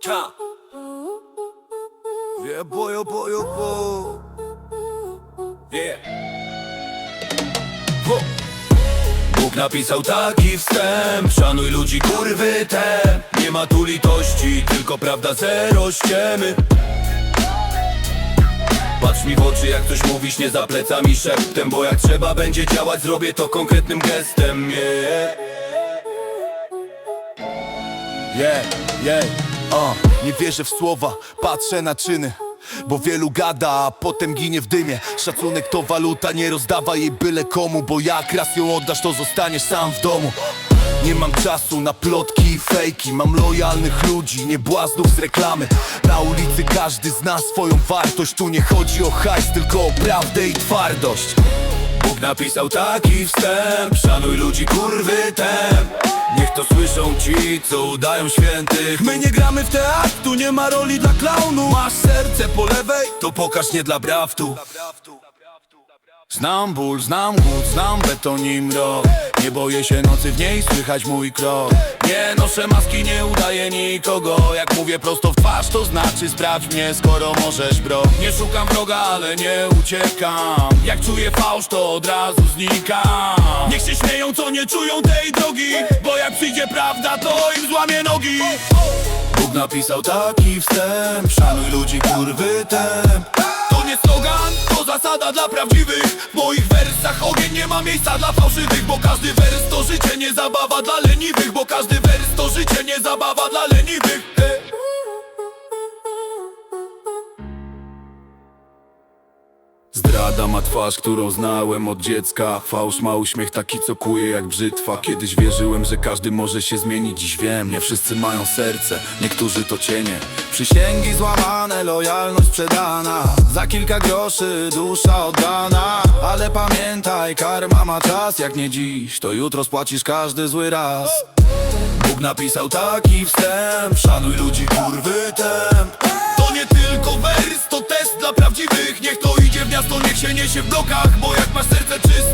Cha. Yeah, boy, oh boy, oh boy. Yeah. Wo. Bóg napisał taki wstęp Szanuj ludzi, kurwy te Nie ma tu litości, tylko prawda zero ściemy Patrz mi w oczy, jak coś mówisz, nie za plecami szeptem Bo jak trzeba będzie działać, zrobię to konkretnym gestem yeah. Yeah, yeah, uh, nie wierzę w słowa, patrzę na czyny Bo wielu gada, a potem ginie w dymie. Szacunek to waluta, nie rozdawaj jej byle komu Bo jak raz ją oddasz, to zostaniesz sam w domu. Nie mam czasu na plotki i fejki Mam lojalnych ludzi, nie błaznów z reklamy. Na ulicy każdy zna swoją wartość Tu nie chodzi o hajs, tylko o prawdę i twardość napisał taki wstęp Szanuj ludzi, kurwy tem Niech to słyszą ci, co udają świętych. My nie gramy w teatr, tu nie ma roli dla klaunu. Masz serce po lewej, To pokaż nie dla brawtu. Znam ból, znam głód, znam beton i mrok Nie boję się nocy, w niej słychać mój krok. Nie noszę maski, nie udaję nikogo. Jak mówię prosto w twarz, to znaczy sprawdź mnie Skoro możesz, bro. Nie szukam wroga, ale nie uciekam. Jak czuję fałsz, to od razu znikam. Niech się śmieją, co nie czują tej drogi Bo jak przyjdzie prawda, to im złamie nogi. Bóg napisał taki wstęp Szanuj ludzi, kurwy tem To nie slogan, zasada dla prawdziwych. W moich wersach ogień nie ma miejsca dla fałszywych Bo każdy wers to życie, nie zabawa dla leniwych Bo każdy wers to życie, nie zabawa dla leniwych Zdrada ma twarz, którą znałem od dziecka. Fałsz ma uśmiech taki, co kuje jak brzytwa. Kiedyś wierzyłem, że każdy może się zmienić. Dziś wiem, nie wszyscy mają serce, niektórzy to cienie. Przysięgi złamane, lojalność sprzedana. Za kilka groszy dusza oddana. Ale pamiętaj, karma ma czas. Jak nie dziś, to jutro spłacisz każdy zły raz. Bóg napisał taki wstęp. Szanuj ludzi, kurwy tem To nie tylko się w blokach Bo jak masz serce czyste